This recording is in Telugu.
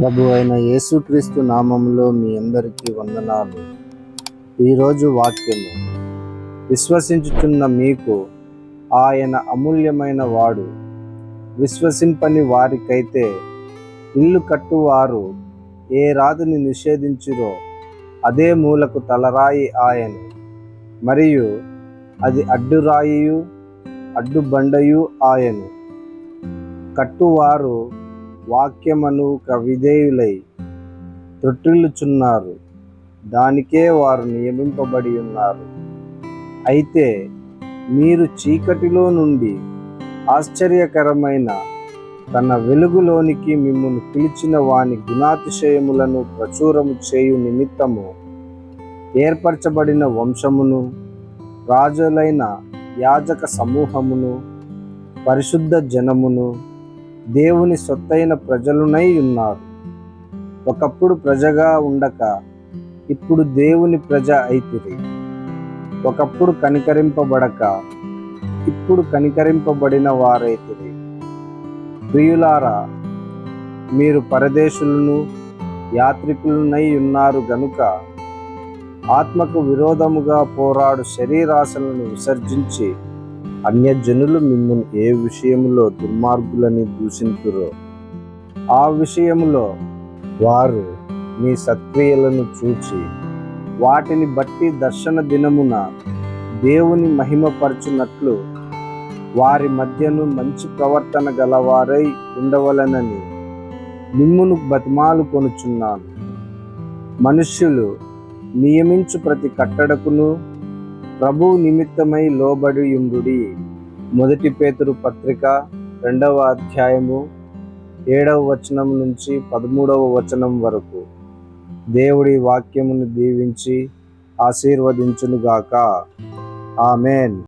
ప్రభు అయిన యేసుక్రీస్తు నామంలో మీ అందరికీ వందనాలు. ఈరోజు వాక్యము. విశ్వసించుచున్న మీకు ఆయన అమూల్యమైన వాడు. విశ్వసింపని వారికైతే ఇల్లు కట్టువారు ఏ రాతిని నిషేధించురో అదే మూలకు తలరాయి ఆయన. మరియు అది అడ్డురాయియు అడ్డుబండయు ఆయను. కట్టువారు వాక్యమను విధేయులై తొట్టిల్లుచున్నారు దానికే వారు నియమింపబడి ఉన్నారు. అయితే మీరు చీకటిలో నుండి ఆశ్చర్యకరమైన తన వెలుగులోనికి మిమ్మల్ని పిలిచిన వాని గుణాతిశయములను ప్రచురము చేయు నిమిత్తము ఏర్పరచబడిన వంశమును రాజులైన యాజక సమూహమును పరిశుద్ధ జనమును దేవుని సొత్తైన ప్రజలునై ఉన్నారు. ఒకప్పుడు ప్రజగా ఉండక ఇప్పుడు దేవుని ప్రజ అయితిరి. ఒకప్పుడు కనికరింపబడక ఇప్పుడు కనికరింపబడిన వారైతిరి. ప్రియులారా మీరు పరదేశులను యాత్రికులనై ఉన్నారు గనుక ఆత్మకు విరోధముగా పోరాడు శరీరాశలను విసర్జించి అన్యజనులు మిమ్మల్ని ఏ విషయములో దుర్మార్గులని దూషింతురో ఆ విషయములో వారు మీ సత్క్రియలను చూచి వాటిని బట్టి దర్శన దినమున దేవుని మహిమపరచునట్లు వారి మధ్యను మంచి ప్రవర్తన గలవారై ఉండవలనని మిమ్మును బతిమాలు కొనుచున్నాను. మనుష్యులు నియమించు ప్రతి కట్టడకును ప్రభు నిమిత్తమై లోబడి ఉండుడి మొదటి పేతురు పత్రిక రెండవ అధ్యాయము ఏడవ వచనం నుంచి పదమూడవ వచనం వరకు. దేవుడి వాక్యమును దీవించి ఆశీర్వదించునుగాక. ఆమెన్.